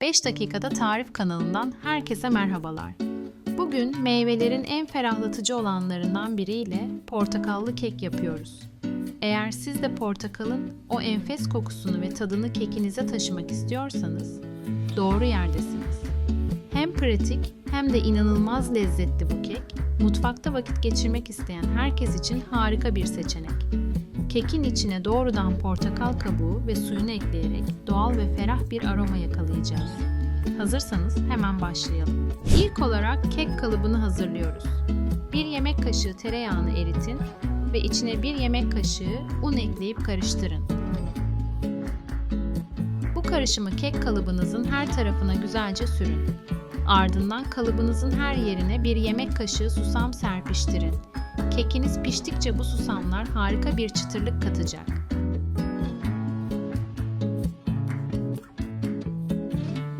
5 dakikada tarif kanalından herkese merhabalar. Bugün meyvelerin en ferahlatıcı olanlarından biriyle portakallı kek yapıyoruz. Eğer siz de portakalın o enfes kokusunu ve tadını kekinize taşımak istiyorsanız doğru yerdesiniz. Hem pratik hem de inanılmaz lezzetli bu kek, mutfakta vakit geçirmek isteyen herkes için harika bir seçenek. Kekin içine doğrudan portakal kabuğu ve suyunu ekleyerek doğal ve ferah bir aroma yakalayacağız. Hazırsanız hemen başlayalım. İlk olarak kek kalıbını hazırlıyoruz. 1 yemek kaşığı tereyağını eritin ve içine 1 yemek kaşığı un ekleyip karıştırın. Bu karışımı kek kalıbınızın her tarafına güzelce sürün. Ardından kalıbınızın her yerine bir yemek kaşığı susam serpiştirin. Kekiniz piştikçe bu susamlar harika bir çıtırlık katacak.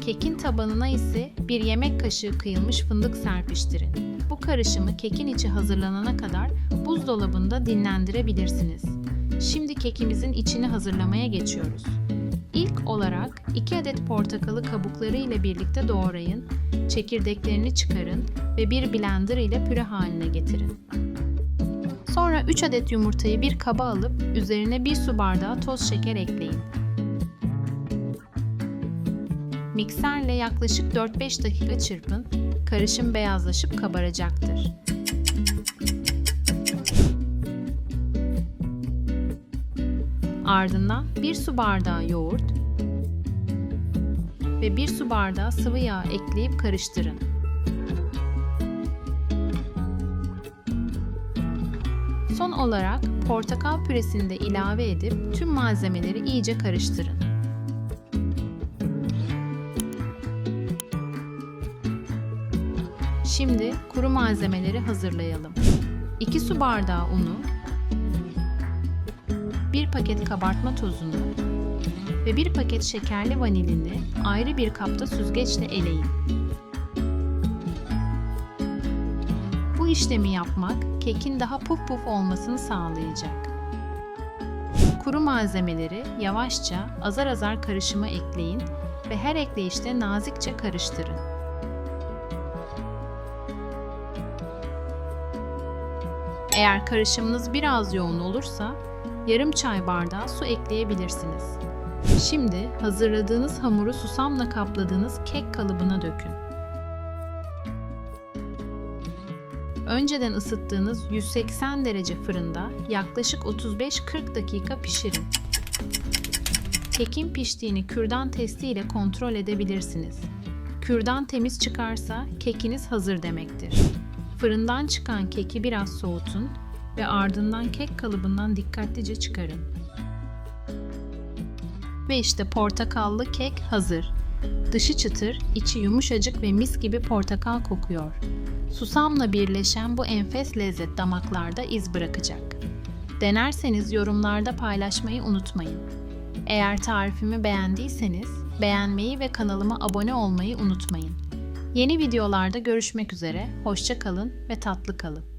Kekin tabanına ise bir yemek kaşığı kıyılmış fındık serpiştirin. Bu karışımı kekin içi hazırlanana kadar buzdolabında dinlendirebilirsiniz. Şimdi kekimizin içini hazırlamaya geçiyoruz. İlk olarak 2 adet portakalı kabukları ile birlikte doğrayın, çekirdeklerini çıkarın ve bir blender ile püre haline getirin. Sonra 3 adet yumurtayı bir kaba alıp üzerine 1 su bardağı toz şeker ekleyin. Mikserle yaklaşık 4-5 dakika çırpın, karışım beyazlaşıp kabaracaktır. Ardından 1 su bardağı yoğurt ve 1 su bardağı sıvı yağ ekleyip karıştırın. Son olarak portakal püresini de ilave edip tüm malzemeleri iyice karıştırın. Şimdi kuru malzemeleri hazırlayalım. 2 su bardağı unu, 1 paket kabartma tozunu ve 1 paket şekerli vanilini ayrı bir kapta süzgeçle eleyin. Bu işlemi yapmak kekin daha puf puf olmasını sağlayacak. Kuru malzemeleri yavaşça azar azar karışıma ekleyin ve her ekleyişte nazikçe karıştırın. Eğer karışımınız biraz yoğun olursa yarım çay bardağı su ekleyebilirsiniz. Şimdi hazırladığınız hamuru susamla kapladığınız kek kalıbına dökün. Önceden ısıttığınız 180 derece fırında yaklaşık 35-40 dakika pişirin. Kekin piştiğini kürdan testi ile kontrol edebilirsiniz. Kürdan temiz çıkarsa kekiniz hazır demektir. Fırından çıkan keki biraz soğutun ve ardından kek kalıbından dikkatlice çıkarın. Ve işte portakallı kek hazır. Dışı çıtır, içi yumuşacık ve mis gibi portakal kokuyor. Susamla birleşen bu enfes lezzet damaklarda iz bırakacak. Denerseniz yorumlarda paylaşmayı unutmayın. Eğer tarifimi beğendiyseniz beğenmeyi ve kanalıma abone olmayı unutmayın. Yeni videolarda görüşmek üzere, hoşça kalın ve tatlı kalın.